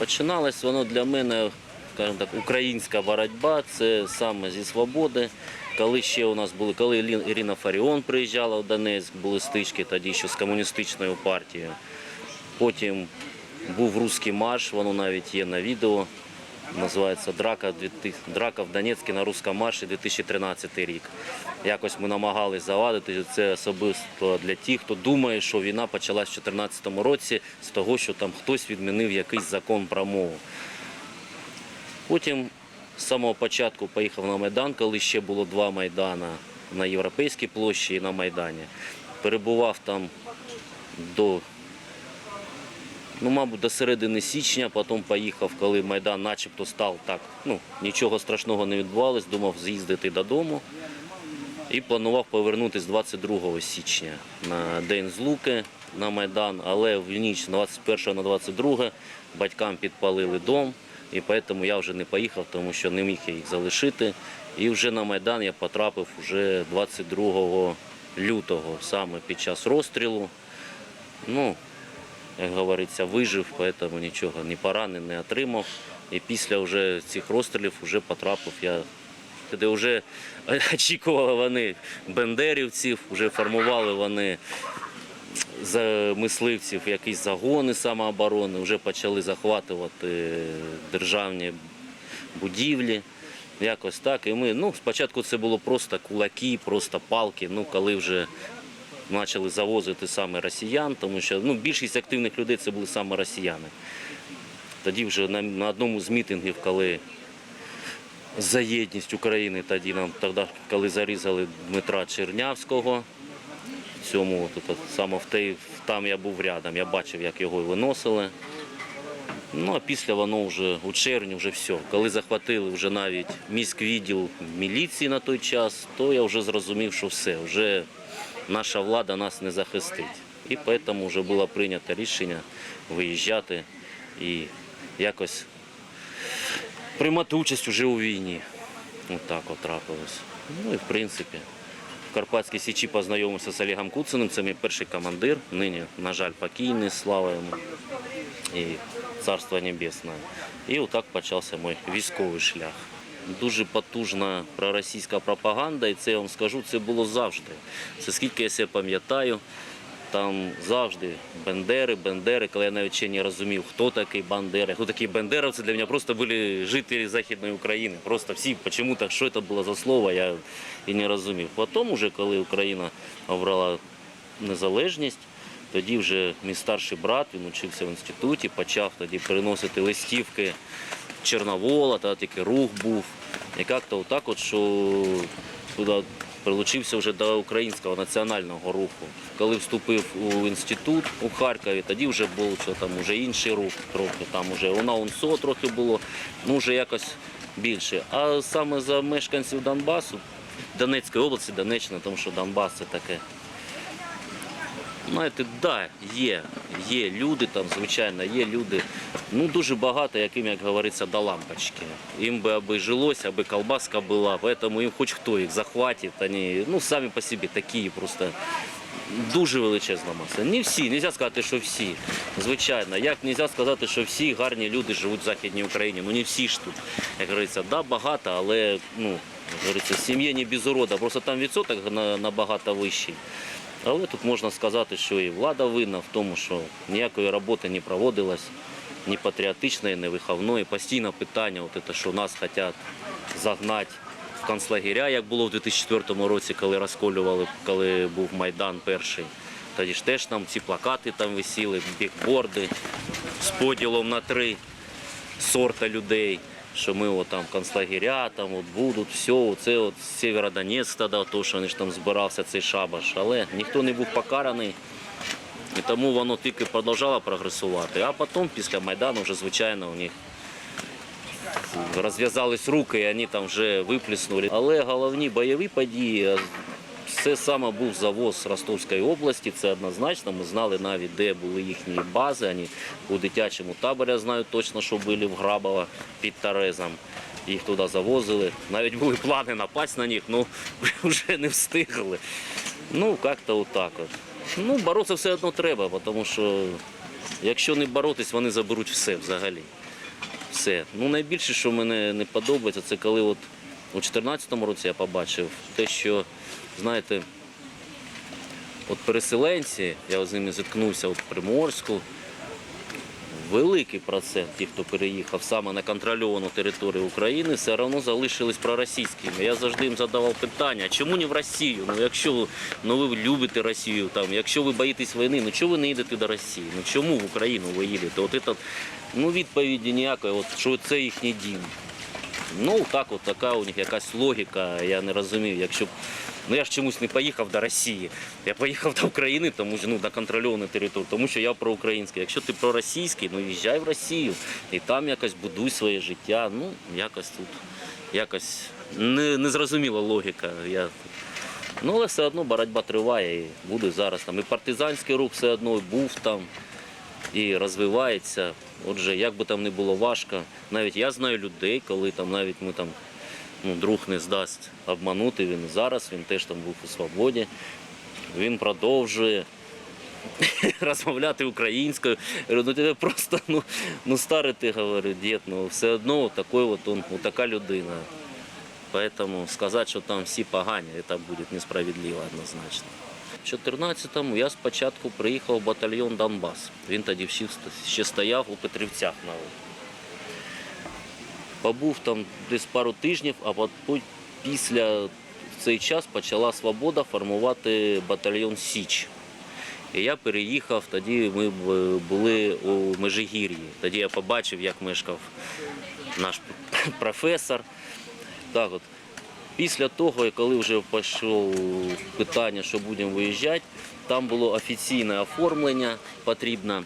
Починалось воно для мене, скажімо так, українська боротьба, це саме зі свободи. Коли ще у нас були, коли Ірина Фаріон приїжджала в Донецьк, були стички тоді ще з комуністичною партією. Потім був русський марш, воно навіть є на відео. Називається Драка, 2000 Драка в Донецьку на русскому марші 2013 рік. Якось ми намагалися завадити це особисто для тих, хто думає, що війна почалась в 2014 році з того, що там хтось відмінив якийсь закон про мову. Потім з самого початку поїхав на Майдан, коли ще було два Майдана на Європейській площі і на Майдані. Перебував там до ну, мабуть, до середини січня, потім поїхав, коли Майдан начебто став так. Ну, нічого страшного не відбувалось, думав з'їздити додому. І планував повернутися 22 січня на День Злуки на Майдан, але в ніч з 21 на 22 батькам підпалили дом, і тому я вже не поїхав, тому що не міг я їх залишити. І вже на Майдан я потрапив вже 22 лютого, саме під час розстрілу. Ну, як говориться, вижив, тому нічого, ні поранень не отримав. І після вже цих розстрілів вже потрапив я, де вже очікували вони бендерівців, вже формували вони мисливців якісь загони самооборони, вже почали захватувати державні будівлі. Якось так. І ми, ну, спочатку це було просто кулаки, просто палки. Ну, коли вже почали завозити саме росіян, тому що ну, більшість активних людей це були саме росіяни. Тоді вже на, на одному з мітингів, коли за єдність України, тоді нам тоді, коли зарізали Дмитра Чернявського, цьому от, саме в той, там я був рядом, я бачив, як його виносили. Ну а після воно вже у червні вже все. Коли захватили вже навіть міськвідділ міліції на той час, то я вже зрозумів, що все, вже наша влада нас не захистить. І тому вже було прийнято рішення виїжджати і якось приймати участь уже у війні. Отак от трапилось. Ну і в принципі. В Карпатській Січі познайомився з Олегом Куциним, це мій перший командир, нині, на жаль, покійний, слава йому і царство небесне. І отак почався мій військовий шлях. Дуже потужна проросійська пропаганда, і це я вам скажу, це було завжди. Це скільки я себе пам'ятаю, там завжди бендери, бендери, коли я навіть ще не розумів, хто такий бандера, хто такі бендеровці, для мене просто були жителі Західної України. Просто всі, чому-то, що це було за слово, я і не розумів. Потім, уже, коли Україна обрала незалежність, тоді вже мій старший брат, він учився в інституті, почав тоді переносити листівки Чорновола, та тільки рух був. І як-то отак, от, що туди прилучився вже до українського національного руху. Коли вступив у інститут у Харкові, тоді вже був що там вже інший рух трохи. Там вже вона УНСО трохи було, ну вже якось більше. А саме за мешканців Донбасу, Донецької області, Донеччина, тому що Донбас це таке. Знаєте, да, є, є люди там, звичайно, є люди. Ну дуже багато, яким, як говориться, до лампочки. Їм би аби жилось, аби колбаска була, поэтому їм хоч хто їх захватить, вони ну самі по собі такі просто. Дуже величезна маса. Не всі, не можна сказати, що всі. Звичайно, як не можна сказати, що всі гарні люди живуть в Західній Україні. Ну не всі ж тут. Як говориться, да, багато, але ну, говориться, сім'я не без урода. Просто там відсоток набагато вищий. Але тут можна сказати, що і влада винна в тому, що ніякої роботи не проводилось, ні патріотичної, ні виховної. Постійно питання, от це, що нас хочуть загнати в концлагеря, як було в 2004 році, коли розколювали, коли був Майдан перший. Тоді ж теж там ці плакати там висіли, бікборди з поділом на три сорта людей, що ми от там концлагеря, там от будуть, все, це от Сєвєродонець тоді, то, що вони ж там збирався цей шабаш. Але ніхто не був покараний. І тому воно тільки продовжало прогресувати. А потім, після Майдану, вже звичайно у них розв'язались руки, і вони там вже виплеснули. Але головні бойові події. Це саме був завоз Ростовської області, це однозначно. Ми знали навіть, де були їхні бази. Вони у дитячому таборі знаю точно, що були в Грабово під Терезом. Їх туди завозили. Навіть були плани напасть на них, але вже не встигли. Ну, як-то отак от. Ну, боротися все одно треба, тому що якщо не боротись, вони заберуть все взагалі. все. Ну, найбільше, що мене не подобається, це коли от у 2014 році я побачив те, що, знаєте, от переселенці, я з ними зіткнувся в Приморську, великий процент тих, хто переїхав саме на контрольовану територію України, все одно залишились проросійськими. Я завжди їм задавав питання, чому не в Росію? Ну якщо ну, ви любите Росію, там, якщо ви боїтесь війни, ну чого ви не їдете до Росії? Ну чому в Україну ви їдете? От ну відповіді ніякої, от, що це їхній дім. Ну, так, от така у них якась логіка, я не розумію. Якщо ну я ж чомусь не поїхав до Росії. Я поїхав до України, тому що ну до контрольованої території, тому що я проукраїнський. Якщо ти проросійський, ну їжджай в Росію і там якось будуй своє життя. Ну, якось тут, якось не, незрозуміла логіка. Я... Ну, але все одно боротьба триває і буде зараз там. І партизанський рух все одно був там і розвивається. Отже, як би там не було важко, навіть я знаю людей, коли там навіть ми там ну, друг не здасть обманути, він зараз, він теж там був у свободі. Він продовжує розмовляти українською. Я говорю, ну тебе просто ну, ну старий ти говорю, дід, ну все одно от такий от он, така людина. Поэтому сказати, що там всі погані, це буде несправедливо однозначно. В 14-му я спочатку приїхав в батальйон Донбас. Він тоді ще- стояв у Петрівцях на Побув там десь пару тижнів, а після в цей час почала свобода формувати батальйон Січ. І я переїхав, тоді ми були у Межигір'ї. Тоді я побачив, як мешкав наш професор. Так от. Після того, коли вже пішло питання, що будемо виїжджати, там було офіційне оформлення потрібно.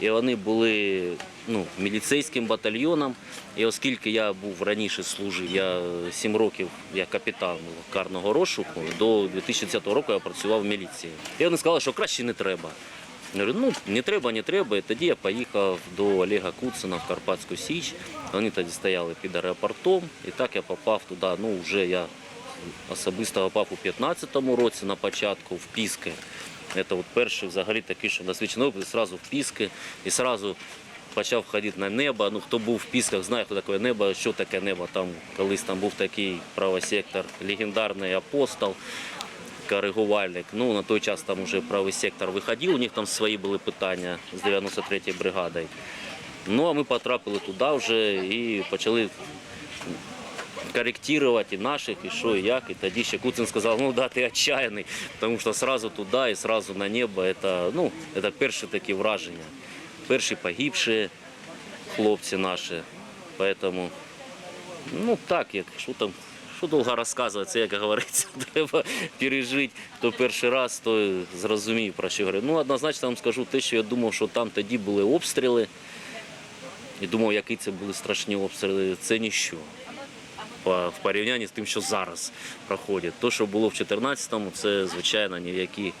І вони були ну, міліцейським батальйоном. І оскільки я був раніше служив, я 7 років як капітан карного розшуку, до 2010 року я працював в міліції. І вони сказали, що краще не треба. Говорю, ну не треба, не треба. І тоді я поїхав до Олега Куцина в Карпатську Січ. Вони тоді стояли під аеропортом, і так я попав туди. Ну, вже я особисто попав у 15-му році на початку в Піски. Це от перший взагалі такий, що досвідчений опит, зразу в Піски і зразу почав ходити на небо. Ну, хто був в Пісках, знає, хто таке небо, що таке небо. Там колись там був такий правий сектор, легендарний апостол коригувальник. Ну, на той час там вже правий сектор виходив, у них там свої були питання з 93-ї бригадою. Ну, а ми потрапили туди вже і почали корректировать і наших, і що, і як. І тоді ще Куцин сказав, ну да, ти отчаянний, тому що сразу туди і сразу на небо. Это, ну, це перші такі враження. Перші погибші хлопці наші. Поэтому, ну так, як, що там, що довго розказувати, це як говориться, треба пережити, хто перший раз, то зрозуміє, про що говорю. Ну, однозначно вам скажу те, що я думав, що там тоді були обстріли. І думав, які це були страшні обстріли. Це ніщо. По- В порівнянні з тим, що зараз проходить. То, що було в 2014-му, це, звичайно, ніякі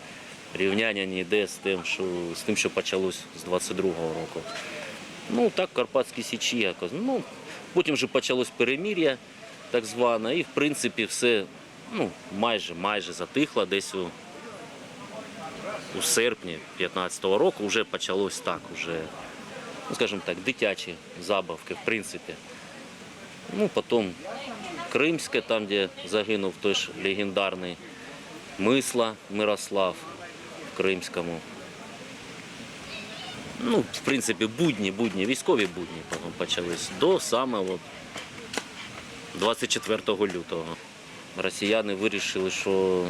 рівняння не йде з тим, що, з тим, що почалось з 22-го року. Ну, так, Карпатські Січі якось. Ну, потім вже почалось перемір'я, так зване, і в принципі все ну, майже майже затихло десь у, у серпні 15-го року вже почалось так, уже, ну, скажімо так, дитячі забавки, в принципі. Ну, потім Кримське, там, де загинув той ж легендарний Мисла Мирослав в Кримському. Ну, в принципі, будні, будні, військові будні потім почались до самого 24 лютого. Росіяни вирішили, що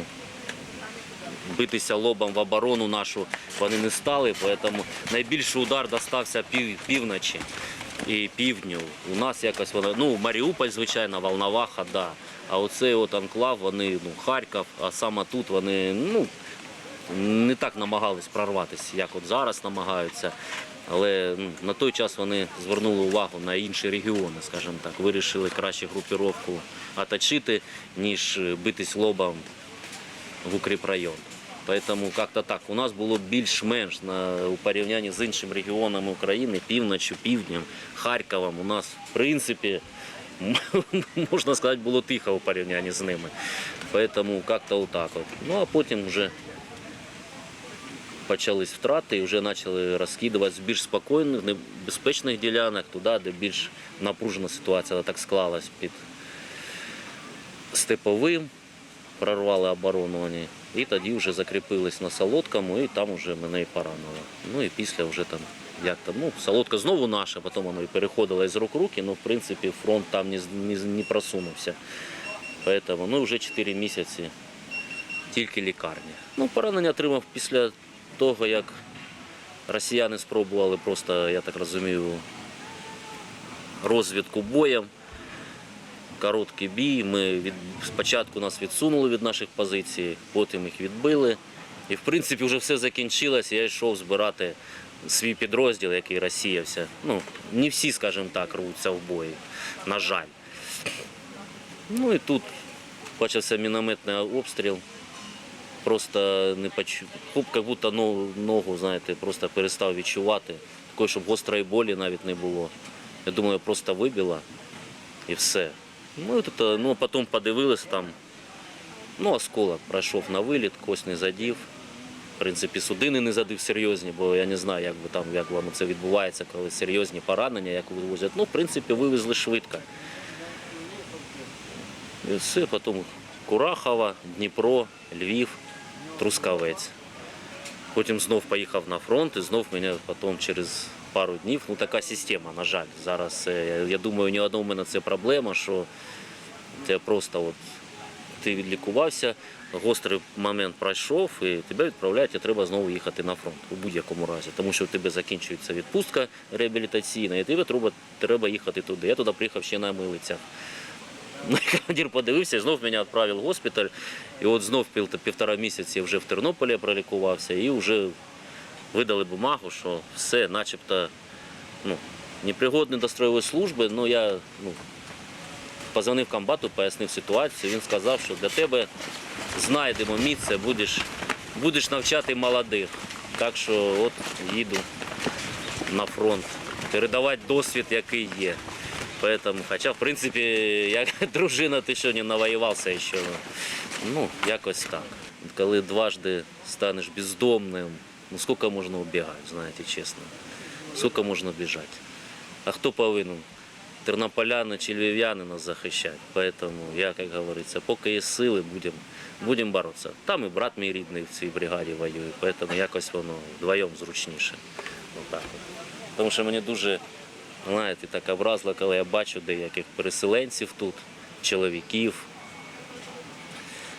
битися лобом в оборону нашу вони не стали, тому найбільший удар достався пів, півночі і півдню. У нас якось вона, ну, Маріуполь, звичайно, Волноваха, да. А оцей от анклав, вони, ну, Харків, а саме тут вони, ну, не так намагались прорватися, як от зараз намагаються. Але ну, на той час вони звернули увагу на інші регіони, скажімо так, вирішили краще групіровку оточити, ніж е, битись лобом в укріпрайон. Тому як-то так. У нас було більш-менш у порівнянні з іншими регіонами України, півночі, півднем, Харковом. У нас, в принципі, можна сказати, було тихо у порівнянні з ними. Тому як-то отак. От. Ну а потім вже почались втрати і вже почали розкидувати з більш спокійних, небезпечних ділянок туди, де більш напружена ситуація так склалась під степовим, прорвали оборону вони. І тоді вже закріпились на Солодкому, і там вже мене і поранило. Ну і після вже там, як там, ну, Солодка знову наша, потім воно і переходило із рук руки, ну, в принципі, фронт там не, не, не просунувся. Поэтому, ну, вже 4 місяці тільки лікарня. Ну, поранення отримав після того, як росіяни спробували просто, я так розумію, розвідку боєм. Короткий бій. Ми від, спочатку нас відсунули від наших позицій, потім їх відбили. І в принципі вже все закінчилось. Я йшов збирати свій підрозділ, який розсіявся. Ну, не всі, скажімо так, рвуться в бої, на жаль. Ну і тут почався мінометний обстріл. Просто не почу... Хоп, як будто ногу, знаєте, просто перестав відчувати. Такої, щоб гострої болі навіть не було. Я думаю, просто вибила і все. Ну, тут, е, ну, потім подивилися там. Ну, осколок пройшов на виліт, кость не задів. В принципі, судини не задив серйозні, бо я не знаю, як би там, як воно це відбувається, коли серйозні поранення, як вивозять. Ну, в принципі, вивезли швидко. І все, потім Курахова, Дніпро, Львів, Трускавець. Потім знов поїхав на фронт і знов мене потім через пару днів. Ну така система, на жаль. Зараз е, я- думаю, ні одного в мене це проблема, що це просто от ти відлікувався, гострий момент пройшов, і тебе відправляють, і треба знову їхати на фронт у будь-якому разі. Тому що у тебе закінчується відпустка реабілітаційна, і тебе треба їхати туди. Я туди приїхав ще на милицях. Командир подивився, і знов мене відправив в госпіталь. І от знов пів- півтора місяці вже в Тернополі пролікувався, і вже видали бумагу, що все, начебто, ну, непригодний до строєвої служби, ну я ну, позвонив комбату, пояснив ситуацію. Він сказав, що для тебе знайдемо місце, будеш, будеш навчати молодих. Так що от їду на фронт, передавати досвід, який є. Поэтому, хоча, в принципі, як дружина, ти що не навоювався ще. Ну, якось так. Коли дважди станеш бездомним, ну скільки можна убігати, знаєте, чесно. Скільки можна біжати. А хто повинен? Тернополяни чи львів'яни нас захищати. Поэтому я, як говориться, поки є сили, будемо будем боротися. Там і брат мій рідний в цій бригаді воює, поэтому якось воно вдвоєм зручніше. Отак от. Тому що мені дуже, знаєте, так образливо, коли я бачу деяких переселенців тут, чоловіків.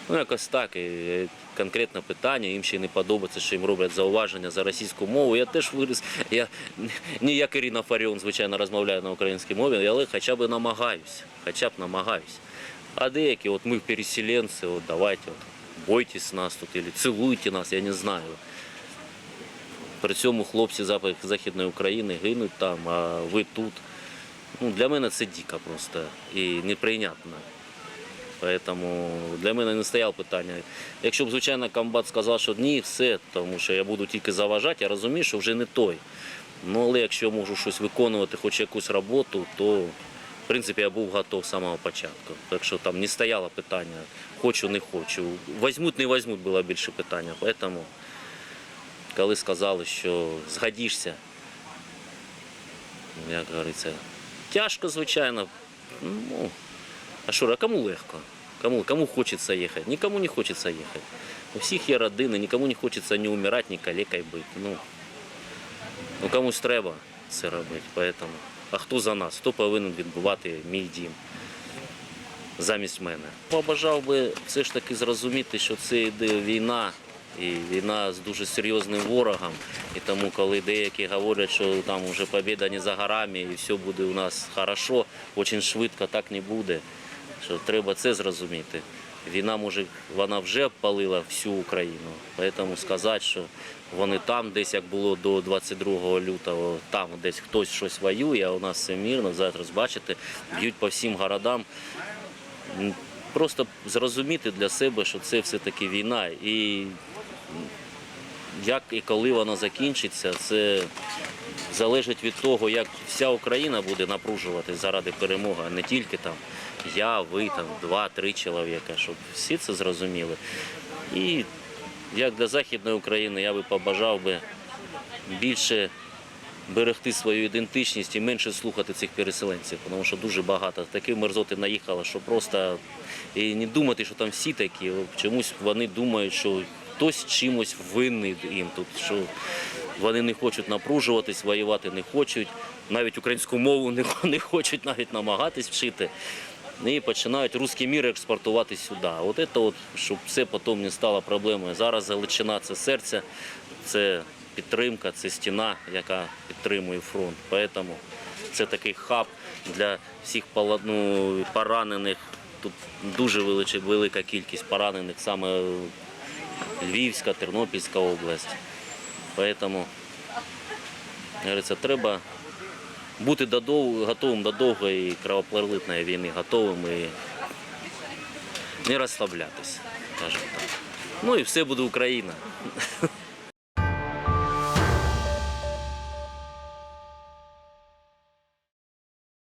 Ну, якось так. І е, конкретне питання, їм ще й не подобається, що їм роблять зауваження за російську мову. Я теж виріс. Я не як Ірина Фаріон, звичайно, розмовляю на українській мові, але хоча б намагаюсь. Хоча б намагаюсь. А деякі, от ми переселенці, от давайте, от, бойтесь нас тут, або цілуйте нас, я не знаю. При цьому хлопці Західної України гинуть там, а ви тут. Ну, для мене це дико просто і неприйнятно. Поэтому для мене не стояло питання. Якщо б, звичайно, комбат сказав, що ні, все, тому що я буду тільки заважати, я розумію, що вже не той. Ну, але якщо я можу щось виконувати, хоч якусь роботу, то в принципі я був готов з самого початку. Так що там не стояло питання, хочу, не хочу. Возьмуть, не возьмуть, було більше питання. Поэтому, коли сказали, що згодишся, як говориться, тяжко, звичайно. Ну, а що, а кому легко? Кому, кому хочеться їхати? Нікому не хочеться їхати. У всіх є родини, нікому не хочеться ні умирати, ні калекою бути. Ну, ну комусь треба це робити. Поэтому. А хто за нас? Хто повинен відбувати мій дім замість мене? Побажав би все ж таки зрозуміти, що це йде війна, і війна з дуже серйозним ворогом. І тому, коли деякі говорять, що там вже побіда не за горами і все буде у нас хорошо, дуже швидко так не буде. Що треба це зрозуміти. Війна може, вона вже обпалила всю Україну. Тому сказати, що вони там, десь як було до 22 лютого, там десь хтось щось воює, а у нас все мирно. Зараз бачите, б'ють по всім городам. Просто зрозуміти для себе, що це все-таки війна. І як і коли вона закінчиться, це залежить від того, як вся Україна буде напружувати заради перемоги, а не тільки там я, ви, там два-три чоловіка, щоб всі це зрозуміли. І як для Західної України, я би побажав би більше берегти свою ідентичність і менше слухати цих переселенців, тому що дуже багато таких мерзоти наїхало, що просто і не думати, що там всі такі. Чомусь вони думають, що хтось чимось винний їм тут, що вони не хочуть напружуватись, воювати не хочуть, навіть українську мову не, хочуть навіть намагатись вчити. І починають русський мір експортувати сюди. От це, от, щоб це потім не стало проблемою. Зараз Галичина це серце, це підтримка, це стіна, яка підтримує фронт. Тому це такий хаб для всіх ну, поранених. Тут дуже велика кількість поранених, саме Львівська, Тернопільська область. Тому, говориться, треба бути додов... готовим до довгої кровопролитної війни, готовим і не розслаблятися. Ну і все буде Україна.